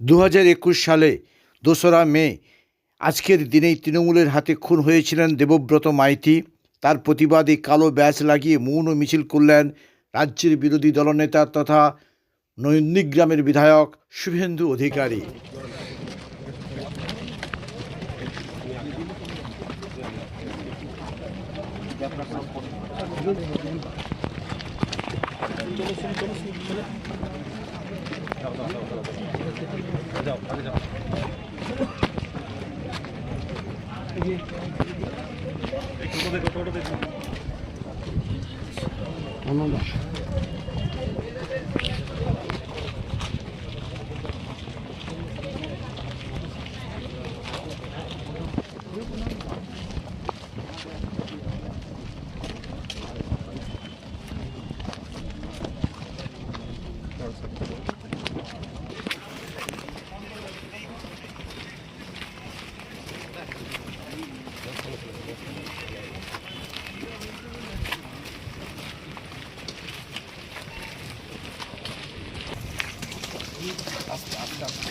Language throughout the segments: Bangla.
দু হাজার একুশ সালে দোসরা মে, আজকের দিনেই তৃণমূলের হাতে খুন হয়েছিলেন দেবব্রত মাইতি। তার প্রতিবাদে কালো ব্যাচ লাগিয়ে মৌন মিছিল করলেন রাজ্যের বিরোধী দলনেতা তথা নন্দীগ্রামের বিধায়ক শুভেন্দু অধিকারী। যাও যাও যাও দেখো টোটো দেখো আস্তে আস্তে আস্তে।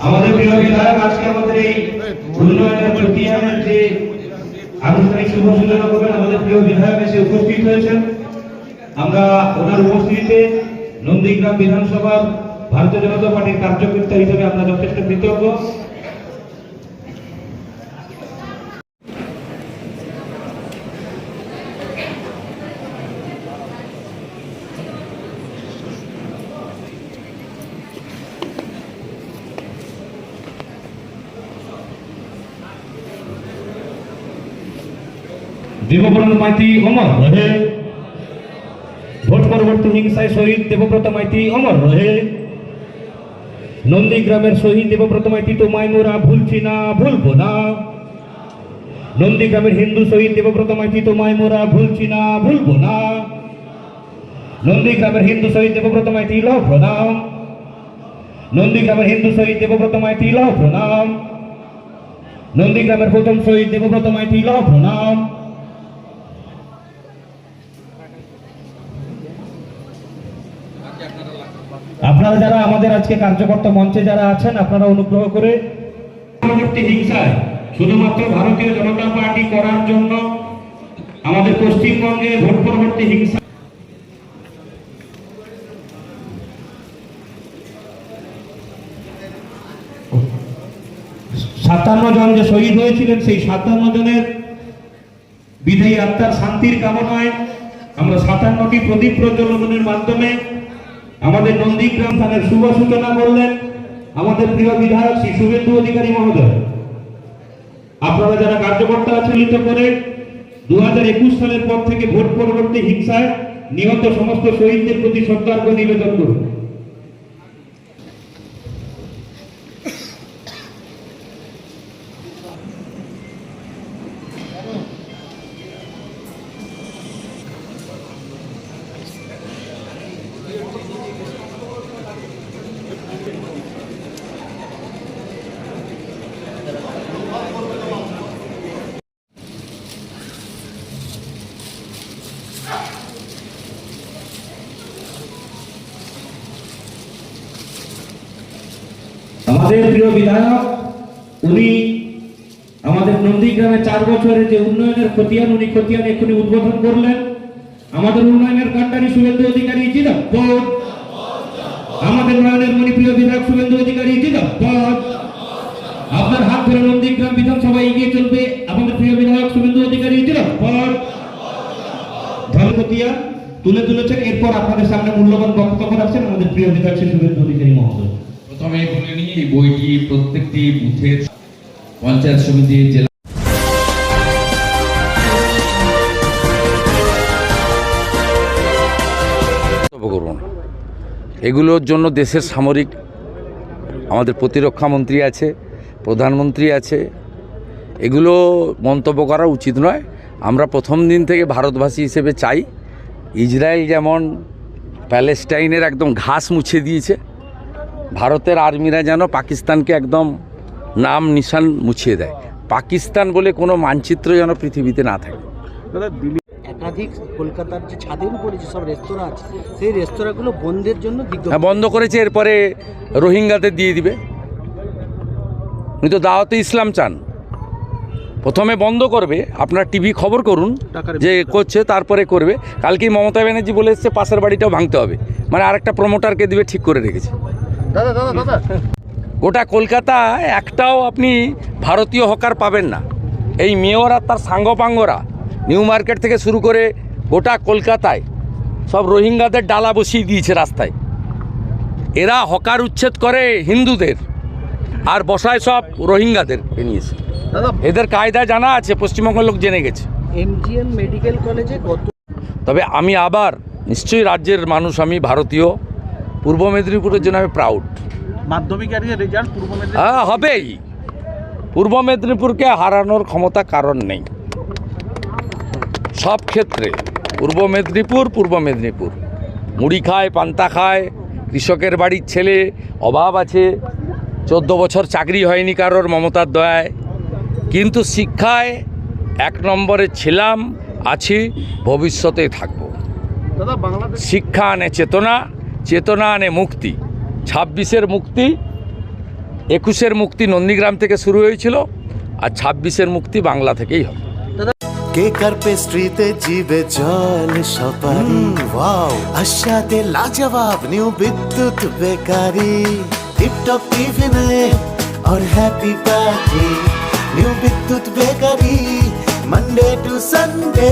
আমাদের প্রিয় বিধায়ক আজকে আমাদের এই উন্নয়নের প্রক্রিয়ার যে আনুষ্ঠানিক শুভ সূচনা করবেন আমাদের প্রিয় বিধায়ক এসে উপস্থিত হয়েছেন। আমরা ওনার উপস্থিতিতে নন্দীগ্রাম বিধানসভার ভারতীয় জনতা পার্টির কার্যকর্তা হিসেবে আমরা যথেষ্ট কৃতজ্ঞ। দেবব্রত মাইতি অমর রহে। ভোট পরবর্তী হিংসায় শহীদ দেবব্রত মাইতি অমর রহে। নন্দীগ্রামের শহীদ দেবব্রত মাইতি তোমায় মোরা ভুলছি না ভুলবো না। নন্দীগ্রামের হিন্দু শহীদ দেবব্রত মাইতি তোমায় মোরা ভুলছি না ভুলবো না। নন্দীগ্রামের হিন্দু শহীদ দেবব্রত মাইতি লও প্রণাম নন্দীগ্রামের হিন্দু শহীদ দেবব্রত মাইতি লও প্রণাম নন্দীগ্রামের প্রথম শহীদ দেবব্রত মাইতি লও প্রণাম আপনারা যারা আমাদের আজকে কার্যকর্তা মঞ্চে যারা আছেন আপনারা অনুগ্রহ করে পরবর্তী হিংসায় শুধুমাত্র ভারতীয় জনতা পার্টি করার জন্য আমাদের পশ্চিমবঙ্গে ভোট পরবর্তী হিংসা সাতান্ন জন যে শহীদ হয়েছিলেন সেই সাতান্ন জনের বিদায়ী আত্মার শান্তির কামনায় আমরা সাতান্নটি প্রদীপ প্রজ্বলনের মাধ্যমে আমাদের নন্দীগ্রাম থানার শুভ সূচনা করলেন আমাদের প্রিয় বিধায়ক শ্রী শুভেন্দু অধিকারী মহোদয়। আপনারা যারা কার্যকর্তা আচলিত করে দু একুশ সালের পর থেকে ভোট পরবর্তী হিংসায় নিহত সমস্ত শহীদদের প্রতি শ্রদ্ধার্ঘ নিবেদন করুন। আমাদের প্রিয় বিধায়ক, উনি আমাদের নন্দীগ্রামে চার বছরের যে উন্নয়নের খতিয়ান, উনি খতিয়ান এক্ষুনি উদ্বোধন করলেন। আমাদের উন্নয়নের কান্ডারি শুভেন্দু অধিকারী জিদাপদ। আমাদের উন্নয়নের মনি প্রিয় বিধায়ক শুভেন্দু অধিকারী জিদাপদ। আপনার হাত ধরে নন্দীগ্রাম বিধানসভা এগিয়ে চলবে আমাদের প্রিয় বিধায়ক শুভেন্দু অধিকারী জিদাপদ। ধনপতিয়া তুলে তুলেছেন, এরপর আপনাদের সামনে মূল্যবান বক্তব্য রাখছেন আমাদের প্রিয় বিধায়ক শুভেন্দু অধিকারী মহোদয়। বলে বইটি প্রত্যেকটি বুথের পঞ্চায়েত সমিতি জেলা এগুলোর জন্য দেশের সামরিক আমাদের প্রতিরক্ষা মন্ত্রী আছে, প্রধানমন্ত্রী আছে। এগুলো মন্তব্য করা উচিত নয়। আমরা প্রথম দিন থেকে ভারতবাসী হিসেবে চাই, ইসরায়েল যেমন প্যালেস্টাইনের একদম ঘাস মুছে দিয়েছে ভারতের আর্মিরা যেন পাকিস্তানকে একদম নাম নিশান মুছিয়ে দেয়। পাকিস্তান বলে কোনো মানচিত্র যেন পৃথিবীতে না থাকে। একাধিক কলকাতার যে ছাদের উপরে যেসব রেস্তোরাঁ আছে সেই রেস্তোরাঁগুলো বন্ধের জন্য হ্যাঁ বন্ধ করেছে এরপরে রোহিঙ্গাদের দিয়ে দিবে। উনি তো দাওয়াতে ইসলাম চান। প্রথমে বন্ধ করবে আপনার টিভি খবর করুন যে করছে তারপরে করবে। কালকেই মমতা ব্যানার্জি বলে এসছে পাশের বাড়িটাও ভাঙতে হবে। মানে আরেকটা প্রমোটারকে দিবে ঠিক করে রেখেছে। গোটা কলকাতা একটাও আপনি ভারতীয় হকার পাবেন না। এই মেয়র আর তার সাঙ্গপাঙ্গরা নিউ মার্কেট থেকে শুরু করে গোটা কলকাতায় সব রোহিঙ্গাদের ডালা বসিয়ে দিয়েছে রাস্তায়। এরা হকার উচ্ছেদ করে হিন্দুদের আর বসায় সব রোহিঙ্গাদের নিয়েছে এদের কায়দা জানা আছে পশ্চিমবঙ্গের লোক জেনে গেছে। এমজিএম মেডিকেল কলেজে তবে আমি আবার নিশ্চয়ই রাজ্যের মানুষ আমি ভারতীয় পূর্ব মেদিনীপুরের জন্য আমি প্রাউড রেজাল্ট পূর্ব মেদিনীপুর হ্যাঁ হবেই। পূর্ব মেদিনীপুরকে হারানোর ক্ষমতা কারণ নেই। সব ক্ষেত্রে পূর্ব মেদিনীপুর পূর্ব মেদিনীপুর। মুড়ি খায় পান্তা খায় কৃষকের বাড়ির ছেলে অভাব আছে। চোদ্দ বছর চাকরি হয়নি কারোর মমতার দয়ায়। কিন্তু শিক্ষায় এক নম্বরে ছিলাম আছি ভবিষ্যতে থাকব। শিক্ষা আনে চেতনা চেতনা আনে মুক্তি ছাব্বিশের মুক্তি একুশের মুক্তি নন্দীগ্রাম থেকে শুরু হয়েছিল আর ছাব্বিশের মুক্তি বাংলা থেকেই হবে কেক আর পেস্ট্রিতে জিবে জল সপারি ওয়াও আশাতে লাজবাব নিউ বিদ্যুৎ বেকারি টিপটপ টিফিনে और happy party new Bidyut bakery Monday to Sunday